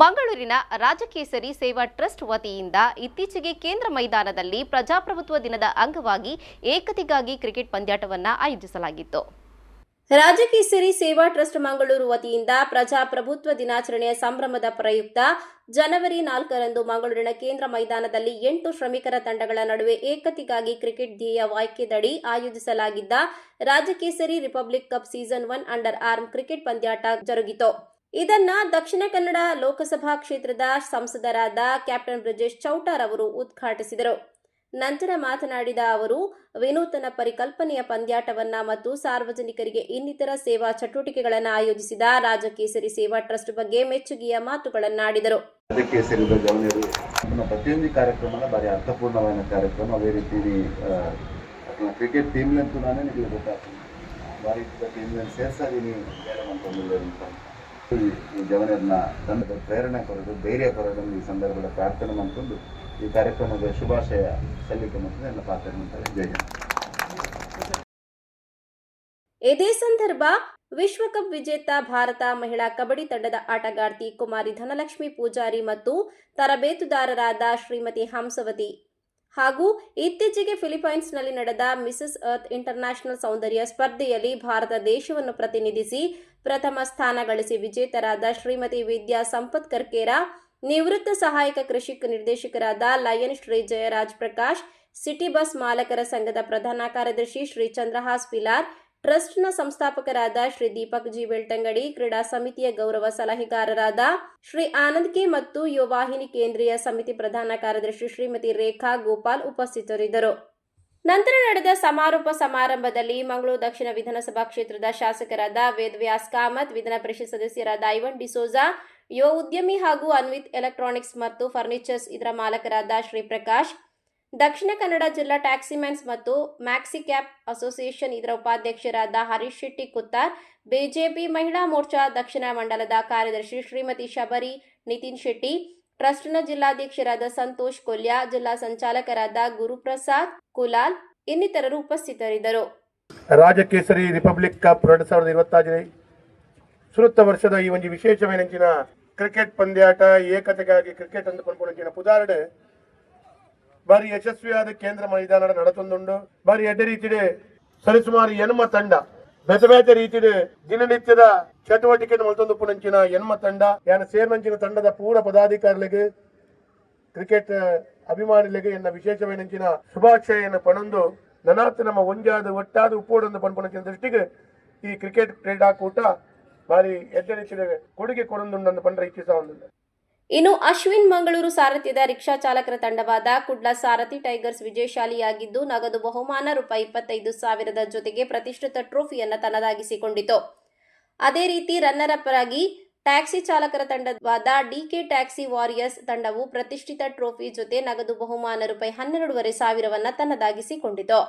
ಮಂಗಳೂರಿನ ರಾಜಕೇಸರಿ ಸೇವಾ ಟ್ರಸ್ಟ್ ವತಿಯಿಂದ ಇತ್ತೀಚೆಗೆ ಕೇಂದ್ರ ಮೈದಾನದಲ್ಲಿ ಪ್ರಜಾಪ್ರಭುತ್ವ ದಿನದ ಅಂಗವಾಗಿ ಏಕತೆಗಾಗಿ ಕ್ರಿಕೆಟ್ ಪಂದ್ಯಾಟವನ್ನು ಆಯೋಜಿಸಲಾಗಿತ್ತು. ರಾಜಕೇಸರಿ ಸೇವಾ ಟ್ರಸ್ಟ್ ಮಂಗಳೂರು ವತಿಯಿಂದ ಪ್ರಜಾಪ್ರಭುತ್ವ ದಿನಾಚರಣೆಯ ಸಂಭ್ರಮದ ಪ್ರಯುಕ್ತ ಜನವರಿ ನಾಲ್ಕರಂದು ಮಂಗಳೂರಿನ ಕೇಂದ್ರ ಮೈದಾನದಲ್ಲಿ ಎಂಟು ಶ್ರಮಿಕರ ತಂಡಗಳ ನಡುವೆ ಏಕತೆಗಾಗಿ ಕ್ರಿಕೆಟ್ ಧ್ಯೇಯ ವಾಕ್ಯದಡಿ ಆಯೋಜಿಸಲಾಗಿದ್ದ Rajakesari Republic Cup season one underarm cricket ಪಂದ್ಯಾಟ ಜರುಗಿತು. ಇದನ್ನ ದಕ್ಷಿಣ ಕನ್ನಡ ಲೋಕಸಭಾ ಕ್ಷೇತ್ರದ ಸಂಸದರಾದ ಕ್ಯಾಪ್ಟನ್ ಬ್ರಿಜೇಶ್ ಚೌಟಾರ್ ಅವರು ಉದ್ಘಾಟಿಸಿದರು. ನಂತರ ಮಾತನಾಡಿದ ಅವರು, ವಿನೂತನ ಪರಿಕಲ್ಪನೆಯ ಪಂದ್ಯಾಟವನ್ನ ಮತ್ತು ಸಾರ್ವಜನಿಕರಿಗೆ ಇನ್ನಿತರ ಸೇವಾ ಚಟುವಟಿಕೆಗಳನ್ನು ಆಯೋಜಿಸಿದ ರಾಜಕೇಸರಿ ಸೇವಾ ಟ್ರಸ್ಟ್ ಬಗ್ಗೆ ಮೆಚ್ಚುಗೆಯ ಮಾತುಗಳನ್ನಾಡಿದರು. ಪ್ರತಿಯೊಂದು ಕಾರ್ಯಕ್ರಮ ಬಾರಿ ಅರ್ಥಪೂರ್ಣವಾದ ಕಾರ್ಯಕ್ರಮ. ಅದೇ ರೀತಿ ಕ್ರಿಕೆಟ್ ಟೀಮ್ನಂತೂ ನಾನೇ ನಿಮಗೆ ಬಾರಿ ಟೀಮ್ನಲ್ಲಿ ಅಂತ. ಈ ಜವನರನ್ನ ತಂಡದ ಪ್ರೇರಣೆ ಕೊರದು, ಧೈರ್ಯ ಕೊರದು ಈ ಸಂದರ್ಭದಲ್ಲಿ ಪ್ರಾರ್ಥನೆ ಮಾಡ್ಕೊಂಡು ಈ ಕಾರ್ಯಕ್ರಮದ ಶುಭಾಶಯ ಸಲ್ಲಿಕೆ ಮತ್ತು ನನ್ನ ಪಾತ್ರ ಮಾಡ್ತಾರೆ. ಜಯ. ಇದೇ ಸಂದರ್ಭ ವಿಶ್ವಕಪ್ ವಿಜೇತ ಭಾರತ ಮಹಿಳಾ ಕಬಡ್ಡಿ ತಂಡದ ಆಟಗಾರ್ತಿ ಕುಮಾರಿ ಧನಲಕ್ಷ್ಮಿ ಪೂಜಾರಿ ಮತ್ತು ತರಬೇತುದಾರರಾದ ಶ್ರೀಮತಿ ಹಂಸವತಿ ಹಾಗೂ ಇತ್ತೀಚೆಗೆ ಫಿಲಿಪೈನ್ಸ್ನಲ್ಲಿ ನಡೆದ ಮಿಸಸ್ ಅರ್ತ್ ಇಂಟರ್ನ್ಯಾಷನಲ್ ಸೌಂದರ್ಯ ಸ್ಪರ್ಧೆಯಲ್ಲಿ ಭಾರತ ದೇಶವನ್ನು ಪ್ರತಿನಿಧಿಸಿ ಪ್ರಥಮ ಸ್ಥಾನ ಗಳಿಸಿ ವಿಜೇತರಾದ ಶ್ರೀಮತಿ ವಿದ್ಯಾ ಸಂಪತ್ ಕರ್ಕೇರ, ನಿವೃತ್ತ ಸಹಾಯಕ ಕೃಷಿ ನಿರ್ದೇಶಕರಾದ lion Shri Jayaraj Prakash, city bus ಮಾಲಕರ ಸಂಘದ ಪ್ರಧಾನ ಕಾರ್ಯದರ್ಶಿ ಶ್ರೀ ಚಂದ್ರಹಾಸ್ ಪಿಲಾರ್ ಟ್ರಸ್ಟ್ನ ಸಂಸ್ಥಾಪಕರಾದ ಶ್ರೀ ದೀಪಕ್ ಜಿ ಬೆಳ್ತಂಗಡಿ, ಕ್ರೀಡಾ ಸಮಿತಿಯ ಗೌರವ ಸಲಹೆಗಾರರಾದ ಶ್ರೀ ಆನಂದ್ ಕೆ ಮತ್ತು ಯುವವಾಹಿನಿ ಕೇಂದ್ರೀಯ ಸಮಿತಿ ಪ್ರಧಾನ ಕಾರ್ಯದರ್ಶಿ ಶ್ರೀಮತಿ ರೇಖಾ ಗೋಪಾಲ್ ಉಪಸ್ಥಿತರಿದ್ದರು. ನಂತರ ನಡೆದ ಸಮಾರೋಪ ಸಮಾರಂಭದಲ್ಲಿ ಮಂಗಳೂರು ದಕ್ಷಿಣ ವಿಧಾನಸಭಾ ಕ್ಷೇತ್ರದ ಶಾಸಕರಾದ ವೇದವ್ಯಾಸ್ ಕಾಮತ್, ವಿಧಾನ ಪರಿಷತ್ ಸದಸ್ಯರಾದ ಐವನ್ ಡಿಸೋಜಾ, ಯುವ ಉದ್ಯಮಿ ಹಾಗೂ ಅನ್ವಿತ್ ಎಲೆಕ್ಟ್ರಾನಿಕ್ಸ್ ಮತ್ತು ಫರ್ನಿಚರ್ಸ್ ಇದರ ಮಾಲಕರಾದ ಶ್ರೀ ಪ್ರಕಾಶ್ ದಕ್ಷಿಣ ಕನ್ನಡ ಜಿಲ್ಲಾ ಟ್ಯಾಕ್ಸಿಮ್ಯಾನ್ಸ್ ಮತ್ತು ಮ್ಯಾಕ್ಸಿ ಕ್ಯಾಪ್ ಅಸೋಸಿಯೇಷನ್ ಇದರ ಉಪಾಧ್ಯಕ್ಷರಾದ ಹರೀಶ್ ಶೆಟ್ಟಿ ಕುತ್ತಾರ್, ಬಿಜೆಪಿ ಮಹಿಳಾ ಮೋರ್ಚಾ ದಕ್ಷಿಣ ಮಂಡಲದ ಕಾರ್ಯದರ್ಶಿ ಶ್ರೀಮತಿ ಶಬರಿ ನಿತಿನ್ ಶೆಟ್ಟಿ, ಟ್ರಸ್ಟ್ನ ಜಿಲ್ಲಾಧ್ಯಕ್ಷರಾದ ಸಂತೋಷ್ ಕೊಲ್ಯ, ಜಿಲ್ಲಾ ಸಂಚಾಲಕರಾದ ಗುರುಪ್ರಸಾದ್ ಕುಲಾಲ್ ಇನ್ನಿತರರು ಉಪಸ್ಥಿತರಿದ್ದರು. ರಾಜಕೇಸರಿ ರಿಪಬ್ಲಿಕ್ ಕಪ್ ಎರಡ್ ಸಾವಿರದ ಇಪ್ಪತ್ತಾರು ಸುರತ್ತ ವರ್ಷದ ಈ ಒಂದು ವಿಶೇಷವೇನೆಂಚಿನ ಕ್ರಿಕೆಟ್ ಪಂದ್ಯಾಟ ಏಕತೆಗಾಗಿ ಕ್ರಿಕೆಟ್ ಪಂಪುಣಂಚಿನ ಪುದಾರ್ಡ್ ಬಾರಿ ಯಶಸ್ವಿಯಾದ ಕೇಂದ್ರ ಮೈದಾನ ನಡತೊಂದುಂಡು ಬಾರಿ ಎಡ್ಡೆ ರೀತಿಡೆ ಸರಿಸುಮಾರು ಎನ್ಮ ತಂಡ ಬೆತ ಬೇತ ರೀತಿಡೆ ದಿನನಿತ್ಯದ ಚಟುವಟಿಕೆ ಮಲ್ತೊಂದು ಎನ್ಮ ತಂಡ, ಯಾನ ಸೇರ್ನಂಚಿನ ತಂಡದ ಪೂರ ಪದಾಧಿಕಾರಿಗಳಿಗೆ ಕ್ರಿಕೆಟ್ ಅಭಿಮಾನಿಗಳಿಗೆ ಎನ್ನ ವಿಶೇಷವೇನಂಚಿನ ಶುಭಾಶಯನ ಪಣಂದು, ನನಾತ್ ನಮ್ಮ ಒಂಜಾದ ಒಟ್ಟಾದ ಉಪ್ಪೋಡೊಂದು ಪನ್ಪುಣಚಿನ ದೃಷ್ಟಿಗೆ ಈ ಕ್ರಿಕೆಟ್ ಕ್ರೀಡಾಕೂಟ ಬಾರಿ ಎಡ್ಡೆ ರೀತಿಯ ಕೊಡುಗೆ ಕೊಡೊಂದು ಪಂಡ್ರೆ ಇಚ್ಛಿಸ ಒಂದು ಇನ್ನು ಅಶ್ವಿನ್ ಮಂಗಳೂರು ಸಾರಥ್ಯದ ರಿಕ್ಷಾ ಚಾಲಕರ ತಂಡವಾದ ಕುಡ್ಲ ಸಾರಥಿ ಟೈಗರ್ಸ್ ವಿಜಯಶಾಲಿಯಾಗಿದ್ದು, ನಗದು ಬಹುಮಾನ ರೂಪಾಯಿ ಇಪ್ಪತ್ತೈದು ಸಾವಿರದ ಜೊತೆಗೆ ಪ್ರತಿಷ್ಠಿತ ಟ್ರೋಫಿಯನ್ನು ತನ್ನದಾಗಿಸಿಕೊಂಡಿತು ಅದೇ ರೀತಿ ರನ್ನರ್ ಅಪ್ ಆಗಿ ಟ್ಯಾಕ್ಸಿ ಚಾಲಕರ ತಂಡವಾದ ಡಿಕೆ ಟ್ಯಾಕ್ಸಿ ವಾರಿಯರ್ಸ್ ತಂಡವು ಪ್ರತಿಷ್ಠಿತ ಟ್ರೋಫಿ ಜೊತೆ ನಗದು ಬಹುಮಾನ ರೂಪಾಯಿ ಹನ್ನೆರಡೂವರೆ ಸಾವಿರವನ್ನು ತನ್ನದಾಗಿಸಿಕೊಂಡಿತು